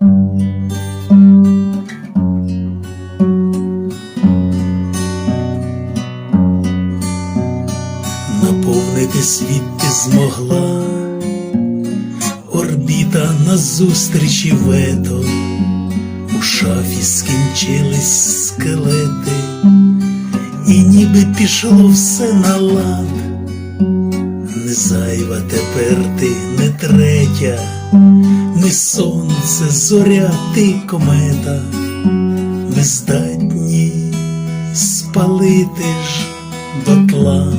Наповнити світ ти змогла, орбіта назустрічі вето, у шафі скінчились скелети, і ніби пішло все на лад. Не зайва тепер ти не третя, ми сонце, зоря, ти комета, ми здатні спалити ж дотла.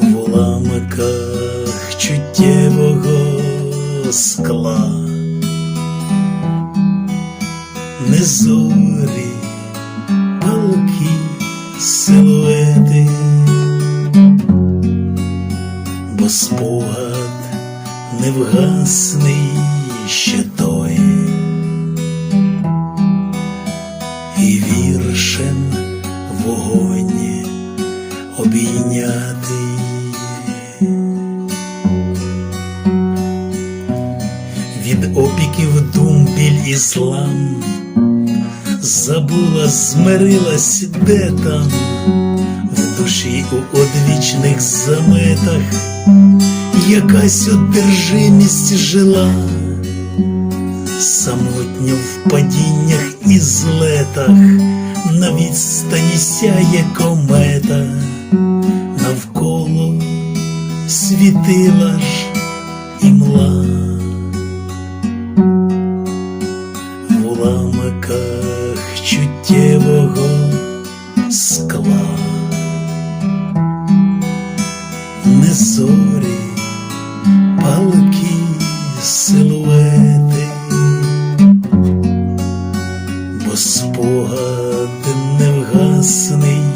В уламках чуттєвого скла, не зорі, палки, силуети, бо невгасний ще той, і віршем вогонь обійняти. Від опіків дум біль і злам забула, змирилась, де там, в душі у одвічних заметах якась одержимість жила, самотньо в падіннях і злетах, на відстані сяє комета, навколо світила ж імла. В уламках чуттєвого скла, не зорі, палки, силуети, бо спогад невгасний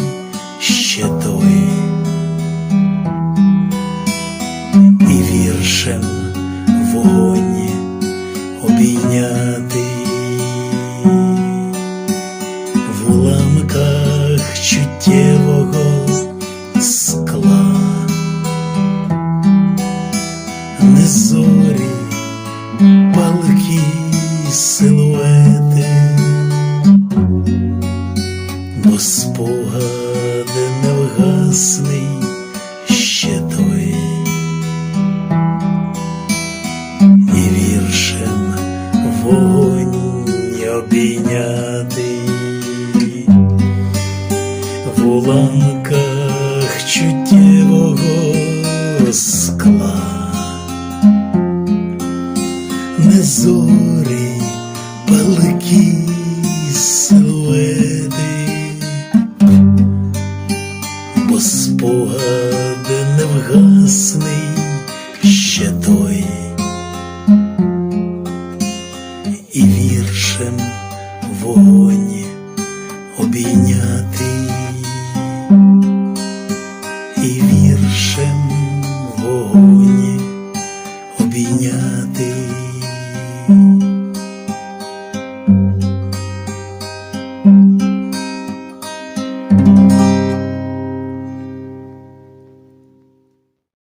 палки, силуети, бо спогад невгасний ще той. і віршем вогонь обійняти в уламках чуттєвого зорі, палки силуети, бо спогад невгасний ще той, і віршем вогонь обійняти, і віршем вогонь обійняти.